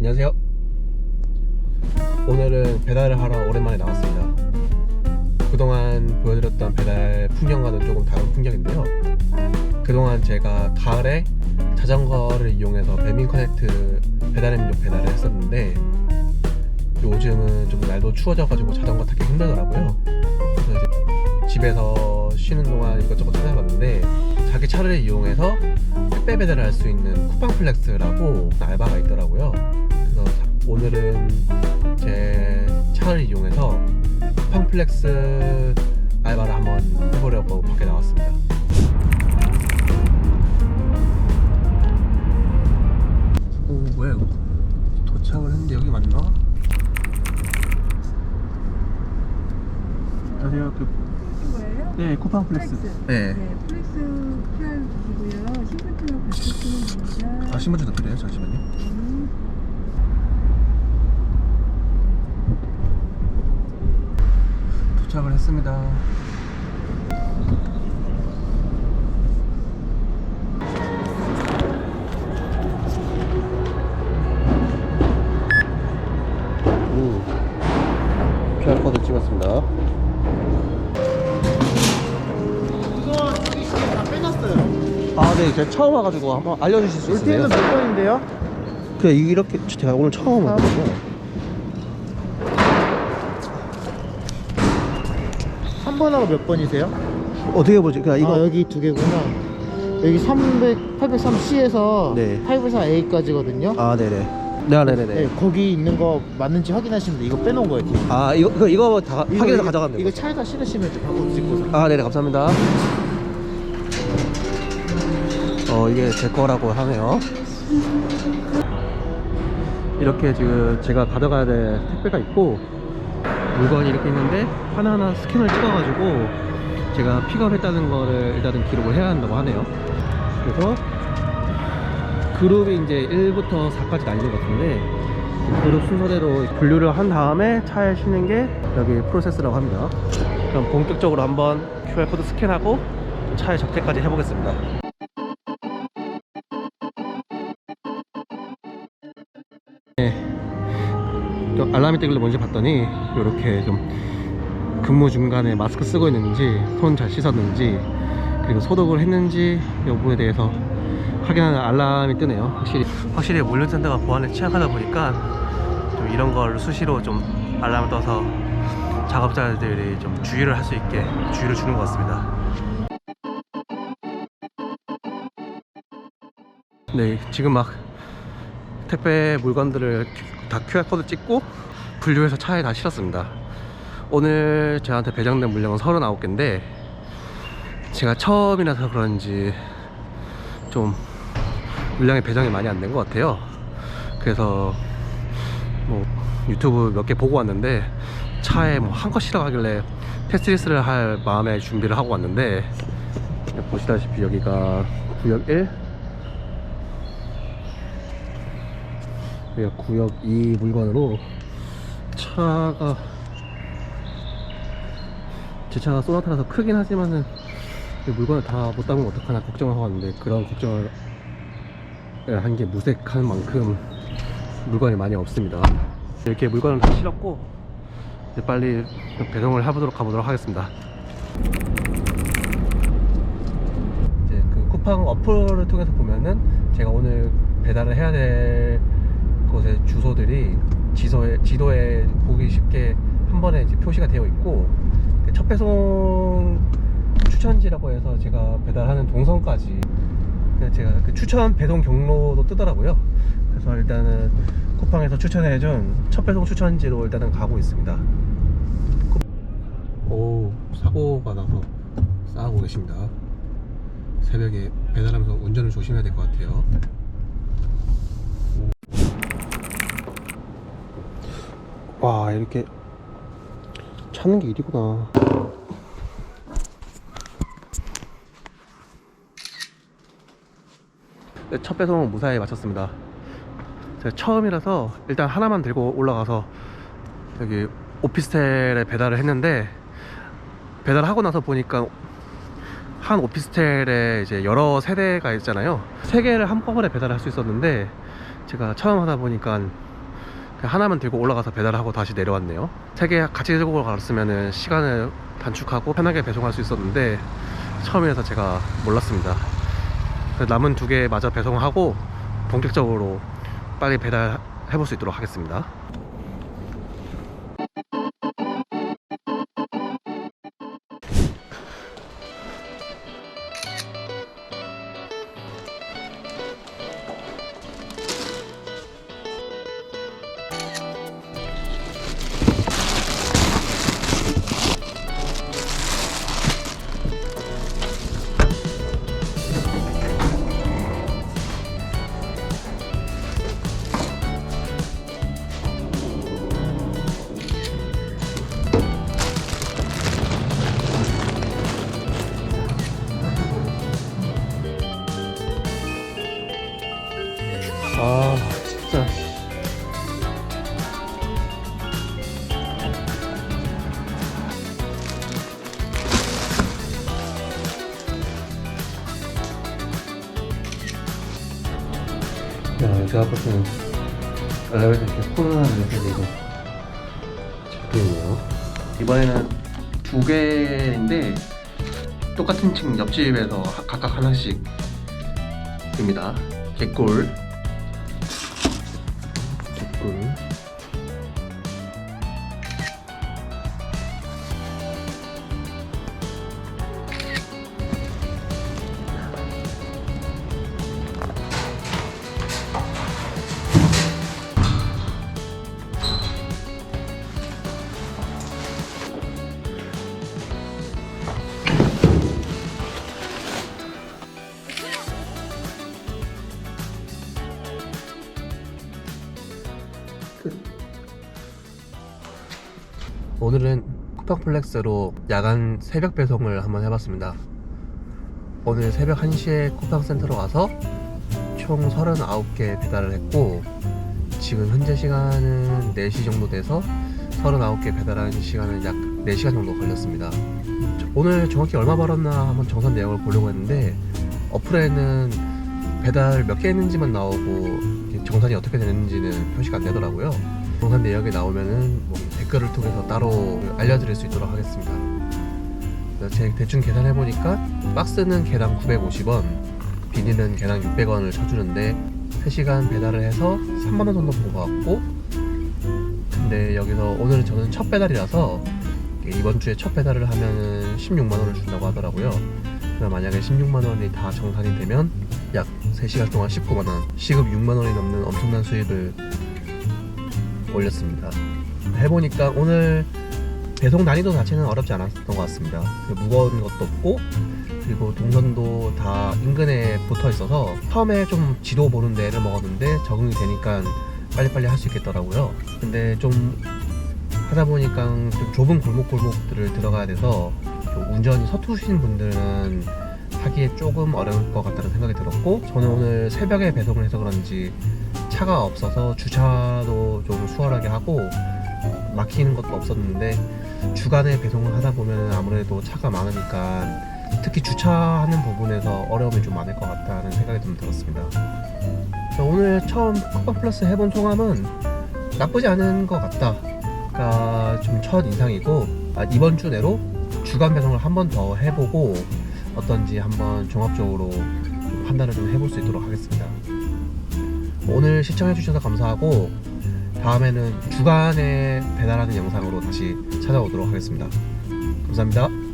안녕하세요. 오늘은 배달을 하러 오랜만에 나왔습니다. 그동안 보여드렸던 배달 풍경과는 조금 다른 풍경인데요. 그동안 제가 가을에 자전거를 이용해서 배민 커넥트 민족 배달을 했었는데 요즘은 좀 날도 추워져가지고 자전거 타기 힘들더라고요. 그래서 이제 집에서 쉬는 동안 이것저것 찾아봤는데 자기 차를 이용해서 택배 배달을 할 수 있는 쿠팡 플렉스라고 알바가 있더라고요. 그래서 오늘은 제 차를 이용해서 쿠팡 플렉스 알바를 한번 해보려고 밖에 나왔습니다. 오 뭐야 이거? 도착을 했는데 여기 맞나? 안녕하세요. 그, 거예요? 네 쿠팡플렉스. 플렉스. 네. 네, 플렉스 QR 주시고요. 신분증을 같이 쓰면 됩니다. 아 신분증도 필요해요? 잠시만요. 음, 도착을 했습니다. 아, 네, 제가 처음 와가지고 한번 알려주실 수올 있으세요? 때는 몇 번인데요? 그래, 이렇게 제가 오늘 처음 아. 와가지고. 3번하고 몇 번이세요? 어떻게 보지? 그냥 이거 아, 여기 두 개구나. 여기 300, 803C에서 네. 804A까지거든요. 아, 네네. 네, 네네네. 네, 거기 있는 거 맞는지 확인하시면 돼. 이거 빼놓은 거예요. 뒤에. 아, 이거 이거 이거 다 확인해서 가져가면 돼요. 이거 차에다 실으시면 돼. 바꿔 찍고서. 아, 네네, 감사합니다. 어, 이게 제 거라고 하네요. 이렇게 지금 제가 가져가야 될 택배가 있고, 물건이 이렇게 있는데, 하나하나 스캔을 찍어가지고, 제가 픽업했다는 거를 일단은 기록을 해야 한다고 하네요. 그래서, 그룹이 이제 1부터 4까지 나뉘는 것 같은데, 그 그룹 순서대로 분류를 한 다음에 차에 싣는 게 여기 프로세스라고 합니다. 그럼 본격적으로 한번 QR코드 스캔하고 차에 적재까지 해보겠습니다. 알람이 뜨길래 뭔지 봤더니 이렇게 좀 근무 중간에 마스크 쓰고 있는지 손 잘 씻었는지 그리고 소독을 했는지 여부에 대해서 확인하는 알람이 뜨네요. 확실히 확실히 물류센터가 보안에 취약하다 보니까 좀 이런 걸 수시로 좀 알람을 떠서 작업자들이 좀 주의를 할 수 있게 주의를 주는 것 같습니다. 네, 지금 막 택배 물건들을 다 QR코드 찍고 분류해서 차에 다 실었습니다. 오늘 저한테 배정된 물량은 39개인데 제가 처음이라서 그런지 좀 물량의 배정이 많이 안 된 것 같아요. 그래서 뭐 유튜브 몇 개 보고 왔는데 차에 뭐 한껏 실어가길래 테스트리스를 할 마음의 준비를 하고 왔는데 보시다시피 여기가 구역 1 여기가 구역 2 물건으로 차가 제 차가 소나타라서 크긴 하지만은 이 물건을 다 못 담으면 어떡하나 걱정을 하고 왔는데 그런 걱정을 한 게 무색한 만큼 물건이 많이 없습니다. 이렇게 물건을 다 실었고 이제 빨리 배송을 해보도록 가보도록 하겠습니다. 이제 그 쿠팡 어플을 통해서 보면은 제가 오늘 배달을 해야 될 지도에, 지도에 보기 쉽게 한 번에 이제 표시가 되어 있고 그첫 배송 추천지라고 해서 제가 배달하는 동선까지 그래서 제가 그 추천 배송 경로도 뜨더라고요. 그래서 일단은 쿠팡에서 추천해준 첫 배송 추천지로 일단은 가고 있습니다. 오 사고가 나서 싸우고 계십니다. 새벽에 배달하면서 운전을 조심해야 될 것 같아요. 와 이렇게 찾는 게 일이구나. 네, 첫 배송은 무사히 마쳤습니다. 제가 처음이라서 일단 하나만 들고 올라가서 여기 오피스텔에 배달을 했는데 배달하고 나서 보니까 한 오피스텔에 이제 여러 세대가 있잖아요. 세 개를 한꺼번에 배달할 수 있었는데 제가 처음 하다 보니까 하나만 들고 올라가서 배달하고 다시 내려왔네요. 세 개 같이 들고 갔으면 시간을 단축하고 편하게 배송할 수 있었는데 처음이라서 제가 몰랐습니다. 그래서 남은 두 개 마저 배송하고 본격적으로 빨리 배달해 볼 수 있도록 하겠습니다. 야 제가 볼 때는 엘리베이터 이렇게 코로나는 메시지가 잡혀있네요 이번에는 두 개인데 똑같은 층 옆집에서 하- 각각 하나씩 입니다. 개꿀. 개꿀. 오늘은 쿠팡플렉스로 야간 새벽 배송을 한번 해봤습니다. 오늘 새벽 1시에 쿠팡센터로 가서 총 39개 배달을 했고 지금 현재 시간은 4시 정도 돼서 39개 배달한 시간은 약 4시간 정도 걸렸습니다. 오늘 정확히 얼마 벌었나 한번 정산 내역을 보려고 했는데 어플에는 배달 몇 개 했는지만 나오고 정산이 어떻게 되는지는 표시가 안 되더라고요. 정산 내역이 나오면은 뭐 댓글을 통해서 따로 알려드릴 수 있도록 하겠습니다. 제가 대충 계산해 보니까 박스는 개당 950원, 비닐은 개당 600원을 쳐주는데 3시간 배달을 해서 3만 원 정도 본것 같고, 근데 여기서 오늘은 저는 첫 배달이라서 이번 주에 첫 배달을 하면은 16만 원을 준다고 하더라고요. 그럼 만약에 16만 원이 다 정산이 되면 약 3시간 동안 19만 원, 시급 6만 원이 넘는 엄청난 수익을 올렸습니다. 해보니까 오늘 배송 난이도 자체는 어렵지 않았던 것 같습니다. 무거운 것도 없고 그리고 동선도 다 인근에 붙어 있어서 처음에 좀 지도 보는 데를 먹었는데 적응이 되니까 빨리빨리 할 수 있겠더라고요. 근데 좀 하다 보니까 좀 좁은 골목골목들을 들어가야 돼서 좀 운전이 서투르신 분들은 하기에 조금 어려울 것 같다는 생각이 들었고 저는 오늘 새벽에 배송을 해서 그런지 차가 없어서 주차도 좀 수월하게 하고 막히는 것도 없었는데 주간에 배송을 하다 보면 아무래도 차가 많으니까 특히 주차하는 부분에서 어려움이 좀 많을 것 같다는 생각이 좀 들었습니다. 자, 오늘 처음 쿡방 플러스 해본 소감은 나쁘지 않은 것 같다가 좀 첫 인상이고 아, 이번 주 내로 주간 배송을 한 번 더 해보고 어떤지 한번 종합적으로 좀 판단을 좀 해볼 수 있도록 하겠습니다. 오늘 시청해주셔서 감사하고 다음에는 주간에 배달하는 영상으로 다시 찾아오도록 하겠습니다. 감사합니다.